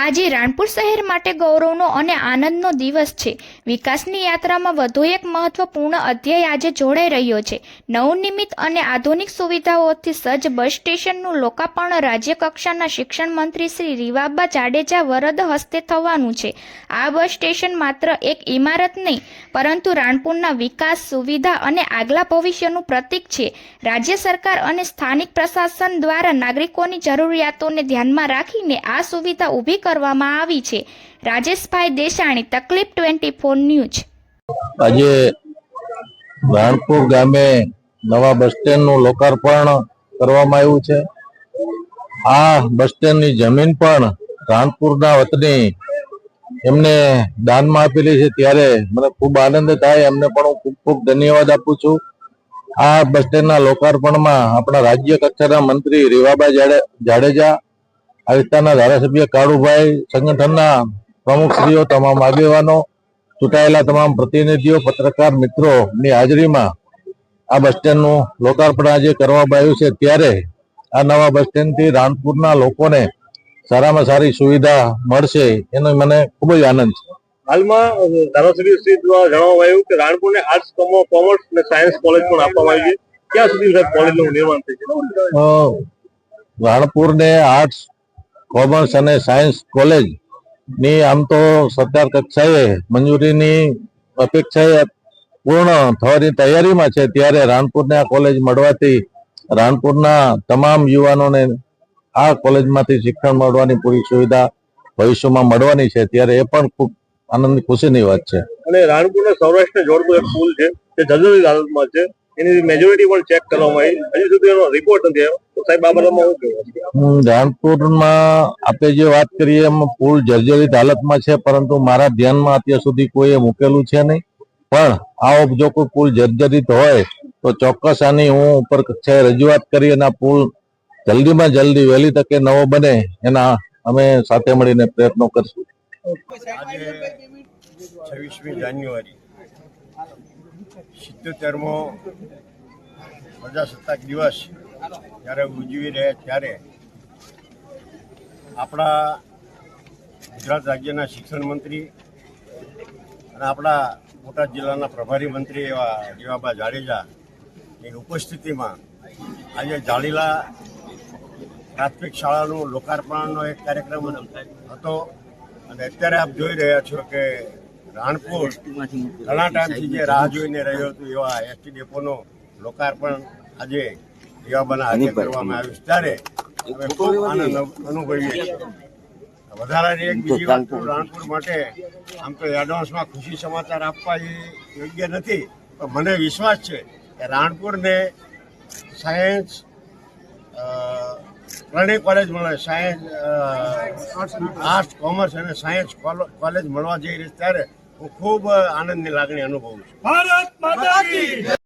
આજે રાણપુર શહેર માટે ગૌરવનો અને આનંદનો દિવસ છે. વિકાસની યાત્રામાં વધુ એક મહત્વપૂર્ણ અધ્યાય આજે જોડાઈ રહ્યો છે. નવનિર્મિત અને આધુનિક સુવિધાઓથી સજ્જ બસ સ્ટેશનનું લોકાર્પણ રાજ્ય કક્ષાના શિક્ષણ મંત્રી શ્રી રીવાબા જાડેજા વરદ હસ્તે થવાનું છે. આ બસ સ્ટેશન માત્ર એક ઇમારત નહીં, પરંતુ રાણપુરના વિકાસ, સુવિધા અને આગલા ભવિષ્યનું પ્રતીક છે. રાજ્ય સરકાર અને સ્થાનિક પ્રશાસન દ્વારા નાગરિકોની જરૂરિયાતોને ધ્યાનમાં રાખીને આ સુવિધા ઊભી કરવામાં આવી છે. રાજેશભાઈ દેસાણી, તકલીફ ટ્વેન્ટી ફોર ન્યૂઝ. આજે રાણપુર ગામે નવા બસ સ્ટેન્ડનું લોકાર્પણ કરવામાં આવ્યું છે. આ બસ સ્ટેન્ડની જમીન પણ રાણપુરના વતની એમને દાનમાં આપેલી છે. ત્યારે મને ખૂબ આનંદ થાય, એમને પણ હું ખૂબ ખૂબ ધન્યવાદ આપું છું. આ બસ સ્ટેન્ડના લોકાર્પણમાં આપણા રાજ્ય કક્ષાના મંત્રી રેવાબા જાડે- જાડેજા આ વિસ્તારના ધારાસભ્ય કાળુભાઈ સંગઠનના પ્રમુખશ્રીઓ તમામ આગેવાનો ચૂંટાયેલા તમામ પ્રતિનિધિઓ પત્રકાર મિત્રોની હાજરીમાં આ બસ સ્ટેન્ડનું લોકાર્પણ આજે કરવામાં આવ્યું છે. ત્યારે આ નવા બસ સ્ટેન્ડથી રાણપુરના લોકોને સારામાં સારી સુવિધા મળશે એનો મને ખૂબ જ આનંદ છે. હાલમાં ધારાસભ્ય શ્રી દ્વારા જણાવવામાં આવ્યું કે રાણપુરને આર્ટ્સ કોમર્સ અને સાયન્સ કોલેજ પણ આપવામાં આવી છે. ક્યાં સુધી કોલેજનું નિર્માણ થઈ છે? રાણપુરને આર્ટ્સ કોમર્સ અને સાયન્સ કોલેજની આમ તો સરકાર કક્ષાએ મંજૂરીની અપેક્ષાએ પૂર્ણ થવાની તૈયારીમાં છે. ત્યારે રાણપુરને આ કોલેજ મળવાથી રાણપુરના તમામ યુવાનોને આ કોલેજમાંથી શિક્ષણ મળવાની પૂરી સુવિધા ભવિષ્યમાં મળવાની છે. ત્યારે એ પણ ખૂબ આનંદની ખુશીની વાત છે. અને રાણપુરને સૌરાષ્ટ્રને જોડતું એક પુલ છે તે જર્જરિત હાલતમાં છે. એની મેજોરિટી પણ ચેક કરવામાં આવી. હજી સુધી એનો રિપોર્ટ નથી આવ્યો. આ રાણપુરમાં આપણે જે વાત કરીએ એમ પુલ જર્જરિત હાલતમાં છે પરંતુ મારા ધ્યાનમાં અત્યાર સુધી કોઈએ મૂકેલું છે નહીં. પણ આવો જો કોઈ પુલ જર્જરિત હોય તો ચોક્કસ આની હું ઉપર કક્ષાએ રજૂઆત કરી અને આ પુલ જલ્દીમાં જલ્દી વહેલી તકે નવો બને એના અમે સાથે મળીને પ્રયત્નો કરશું. છવ્વીસમી જાન્યુઆરી સિત્તોતેરમો પ્રજાસત્તાક દિવસ જ્યારે ઉજવી રહ્યા ત્યારે આપણા ગુજરાત રાજ્યના શિક્ષણ મંત્રી અને આપણા બોટાદ જિલ્લાના પ્રભારી મંત્રી એવા જીવાબા જાડેજા ની ઉપસ્થિતિમાં આજે જાડીલા પ્રાથમિક શાળાનું લોકાર્પણનો એક કાર્યક્રમ હતો. અને અત્યારે આપ જોઈ રહ્યા છો કે રાણપુર ઘણા ટાઈમથી જે રાહ જોઈને રહ્યો હતું એવા એસટી ડેપોનો લોકાર્પણ આજે એવાબાના હાથે કરવામાં આવ્યું છે. ત્યારે અમે ખૂબ આનંદ અનુભવીએ છીએ. વધારાની એક બીજી વાત રાણપુર માટે આમ તો એડવાન્સમાં ખુશી સમાચાર આપવા એ યોગ્ય નથી પણ મને વિશ્વાસ છે કે રાણપુરને સાયન્સ ત્રણેય કોલેજ મળે. સાયન્સ આર્ટ્સ કોમર્સ અને સાયન્સ કોલેજ મળવા જઈ રહી ત્યારે હું ખૂબ આનંદની લાગણી અનુભવું છું.